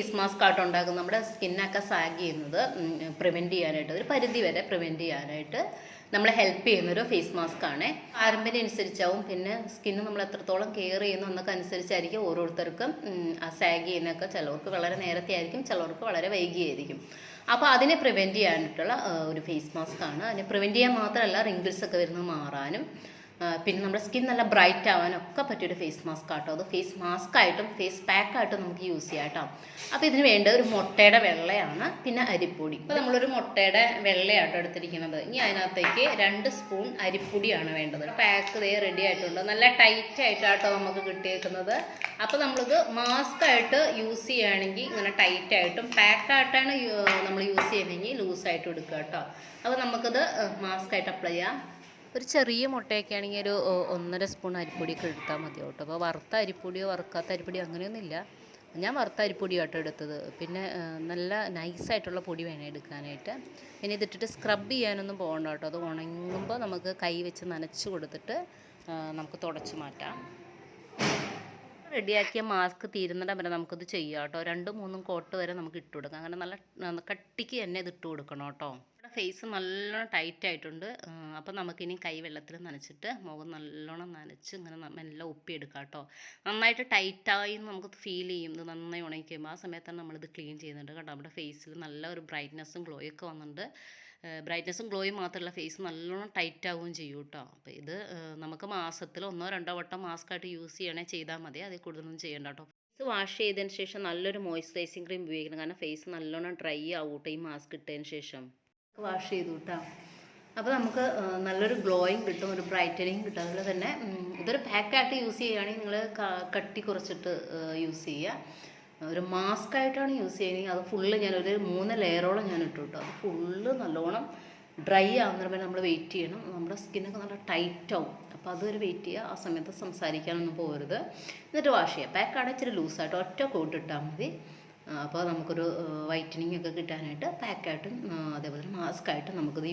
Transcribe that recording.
Face mask ആയിട്ട് ഉണ്ടാക്കും നമ്മുടെ സ്കിന്നൊക്കെ സാഗ് ചെയ്യുന്നത് പ്രിവെന്റ് ചെയ്യാനായിട്ട് ഒരു പരിധി വരെ പ്രിവെന്റ് ചെയ്യാനായിട്ട് നമ്മളെ ഹെൽപ്പ് ചെയ്യുന്നൊരു ഫേസ് മാസ്ക് ആണ്. പാരമ്പര്യം അനുസരിച്ചാവും പിന്നെ സ്കിന്ന് നമ്മൾ എത്രത്തോളം കെയർ ചെയ്യുന്നു എന്നൊക്കെ അനുസരിച്ചായിരിക്കും ഓരോരുത്തർക്കും സാഗ് ചെയ്യുന്നൊക്കെ ചിലവർക്ക് വളരെ നേരത്തെ ആയിരിക്കും ചിലവർക്ക് വളരെ വൈകിയായിരിക്കും. അപ്പോൾ അതിനെ പ്രിവെന്റ് ചെയ്യാനായിട്ടുള്ള ഒരു ഫേസ് മാസ്ക് ആണ്. അതിനെ പ്രിവെന്റ് ചെയ്യാൻ മാത്രമല്ല റിങ്കിൾസ് ഒക്കെ വരുന്നത് മാറാനും പിന്നെ നമ്മുടെ സ്കിൻ നല്ല ബ്രൈറ്റ് ആവാനും ഒക്കെ പറ്റിയൊരു ഫേസ് മാസ്ക് ആട്ടോ. അത് ഫേസ് മാസ്ക് ആയിട്ടും ഫേസ് പാക്ക് ആയിട്ടും നമുക്ക് യൂസ് ചെയ്യാം കേട്ടോ അപ്പോൾ ഇതിന് വേണ്ടത് ഒരു മുട്ടയുടെ വെള്ളയാണ് പിന്നെ അരിപ്പൊടി. ഇപ്പോൾ നമ്മളൊരു മുട്ടയുടെ വെള്ളയാട്ടോ എടുത്തിരിക്കുന്നത്. ഇനി അതിനകത്തേക്ക് രണ്ട് സ്പൂൺ അരിപ്പൊടിയാണ് വേണ്ടത്. പാക്ക് ഇതേ റെഡി ആയിട്ടുണ്ട്. നല്ല ടൈറ്റ് ആയിട്ടാട്ടോ നമുക്ക് കിട്ടിയേക്കുന്നത്. അപ്പോൾ നമ്മളിത് മാസ്ക് ആയിട്ട് യൂസ് ചെയ്യുകയാണെങ്കിൽ ഇങ്ങനെ ടൈറ്റ് ആയിട്ടും പാക്ക് ആയിട്ടാണ് നമ്മൾ യൂസ് ചെയ്യുന്നതെങ്കിൽ ലൂസായിട്ട് എടുക്കുക കേട്ടോ അപ്പോൾ നമുക്കിത് മാസ്ക് ആയിട്ട് അപ്ലൈ ചെയ്യാം. ഒരു ചെറിയ മുട്ടയൊക്കെ ആണെങ്കിൽ ഒരു ഒന്നര സ്പൂൺ അരിപ്പൊടിയൊക്കെ എടുത്താൽ മതി കേട്ടോ. അപ്പോൾ വറുത്ത അരിപ്പൊടിയോ വറുക്കാത്ത അരിപ്പൊടിയോ അങ്ങനെയൊന്നുമില്ല. ഞാൻ വറുത്ത അരിപ്പൊടിയാട്ടോ എടുത്തത്. പിന്നെ നല്ല നൈസായിട്ടുള്ള പൊടി വേണം എടുക്കാനായിട്ട്. പിന്നെ ഇതിട്ടിട്ട് സ്ക്രബ് ചെയ്യാനൊന്നും പോകണ്ട കേട്ടോ. അത് ഉണങ്ങുമ്പോൾ നമുക്ക് കൈ വെച്ച് നനച്ച് കൊടുത്തിട്ട് നമുക്ക് തുടച്ച് മാറ്റാം. റെഡിയാക്കിയ മാസ്ക് തീരുന്നിടം വരെ നമുക്കിത് ചെയ്യാം കേട്ടോ. രണ്ടും മൂന്നും കോട്ട് വരെ നമുക്ക് ഇട്ട് കൊടുക്കാം. അങ്ങനെ നല്ല കട്ടിക്ക് തന്നെ ഇത് ഇട്ട് കൊടുക്കണം കേട്ടോ. ഫേസ് നല്ലോണം ടൈറ്റ് ആയിട്ടുണ്ട്. അപ്പം നമുക്കിനി കൈ വെള്ളത്തിൽ നനച്ചിട്ട് മുഖം നല്ലോണം നനച്ച് ഇങ്ങനെ മെല്ലെ ഒപ്പിയെടുക്കാം കേട്ടോ. നന്നായിട്ട് ടൈറ്റായി നമുക്ക് ഫീൽ ചെയ്യും. ഇത് നന്നായി ഉണങ്ങിക്കുമ്പോൾ ആ സമയത്താണ് നമ്മളിത് ക്ലീൻ ചെയ്യുന്നുണ്ട് കേട്ടോ. നമ്മുടെ ഫേസിൽ നല്ല ഒരു ബ്രൈറ്റ്നസ്സും ഗ്ലോയൊക്കെ വന്നിട്ടുണ്ട്. ബ്രൈറ്റ്നസ്സും ഗ്ലോയും മാത്രമല്ല ഫേസ് നല്ലോണം ടൈറ്റ് ആവുകയും ചെയ്യും കേട്ടോ. അപ്പോൾ ഇത് നമുക്ക് മാസത്തിൽ ഒന്നോ രണ്ടോ വട്ടം മാസ്ക് ആയിട്ട് യൂസ് ചെയ്യണേ ചെയ്താൽ മതി. അതിൽ കൂടുതലൊന്നും ചെയ്യണ്ട കേട്ടോ. ഫേസ് വാഷ് ചെയ്തതിന് ശേഷം നല്ലൊരു മോയ്സ്ചറൈസിങ് ക്രീം ഉപയോഗിക്കണം. കാരണം ഫേസ് നല്ലോണം ഡ്രൈ ആവും കേട്ടോ ഈ മാസ്ക് ഇട്ടതിന് ശേഷം. വാഷ് ചെയ്തു കേട്ടോ അപ്പോൾ നമുക്ക് നല്ലൊരു ഗ്ലോയിങ് കിട്ടും ഒരു ബ്രൈറ്റനിങ് കിട്ടും. അതുപോലെ തന്നെ ഇതൊരു പാക്കായിട്ട് യൂസ് ചെയ്യുകയാണെങ്കിൽ നിങ്ങൾ കട്ടി കുറച്ചിട്ട് യൂസ് ചെയ്യുക. ഒരു മാസ്ക് ആയിട്ടാണ് യൂസ് ചെയ്യുന്നത്. അത് ഫുള്ള് ഞാനൊരു മൂന്ന് ലെയറോളം ഞാൻ ഇട്ടു കേട്ടോ അത് ഫുള്ള് നല്ലോണം ഡ്രൈ വരെ നമ്മൾ വെയിറ്റ് ചെയ്യണം. നമ്മുടെ സ്കിന്നൊക്കെ നല്ല ടൈറ്റ് ആവും. അപ്പോൾ അതുവരെ വെയിറ്റ് ചെയ്യുക. ആ സമയത്ത് സംസാരിക്കാനൊന്നും പോകരുത്. എന്നിട്ട് വാഷ് ചെയ്യുക. പാക്കാണ് ഇച്ചിരി ലൂസായിട്ട് ഒറ്റ കോട്ട് മതി. അപ്പോൾ നമുക്കൊരു വൈറ്റനിങ് ഒക്കെ കിട്ടാനായിട്ട് പാക്കായിട്ടും അതേപോലെ മാസ്ക് ആയിട്ടും നമുക്കിത്